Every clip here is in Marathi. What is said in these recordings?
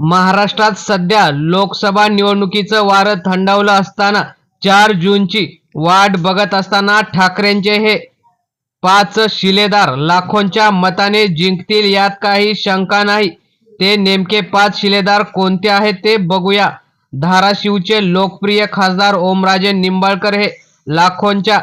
महाराष्ट्रात सध्या लोकसभा निवडणुकीचं वारं थंडावलं असताना चार जूनची वाट बघत असताना ठाकरेंचे हे पाच शिलेदार लाखोंच्या मताने जिंकतील यात काही शंका नाही. ते नेमके पाच शिलेदार कोणते आहेत ते बघूया. धाराशिवचे लोकप्रिय खासदार ओमराजे निंबाळकर हे लाखोंच्या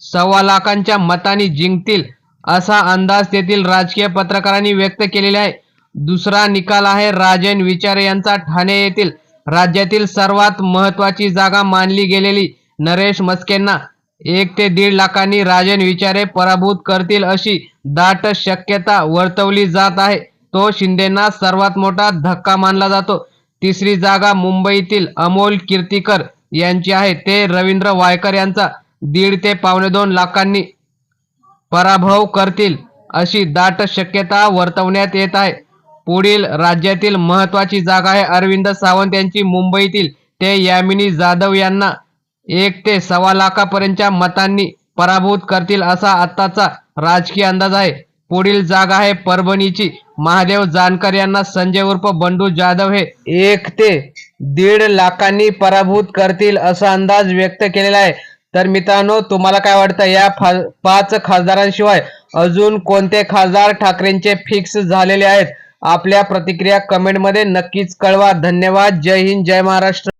सव्वा लाखांच्या मतांनी जिंकतील असा अंदाज तेथील राजकीय पत्रकारांनी व्यक्त केलेला आहे. दुसरा निकाल आहे राजन विचारे यांचा. ठाणे येथील राज्यातील सर्वात महत्वाची जागा मानली गेलेली नरेश मस्केंना. एक ते दीड लाखांनी राजन विचारे पराभूत करतील अशी दाट शक्यता वर्तवली जात आहे. तो शिंदेना सर्वात मोठा धक्का मानला जातो. तिसरी जागा मुंबईतील अमोल कीर्तीकर यांची आहे. ते रवींद्र वायकर यांचा दीड ते पावणे दोन लाखांनी पराभव करतील अशी दाट शक्यता वर्तवण्यात येत आहे. पुढील राज्यातील महत्वाची जागा आहे. अरविंद सावंत यांची मुंबईतील ते यामिनी जाधव यांना एक ते सव्वा लाखापर्यंतच्या मतांनी पराभूत करतील असा आत्ताचा राजकीय अंदाज आहे. पुढील जागा आहे परभणीची. महादेव जानकर यांना संजय उर्फ बंडू जाधव हे एक ते दीड लाखांनी पराभूत करतील असा अंदाज व्यक्त केलेला आहे. तर मित्रांनो तुम्हाला काय वाटतं? या फा- पाच खासदारांशिवाय अजून कोणते खासदार ठाकरेंचे फिक्स झालेले आहेत? आपल्या प्रतिक्रिया कमेंटमध्ये नक्कीच कळवा. धन्यवाद. जय हिंद जय महाराष्ट्र.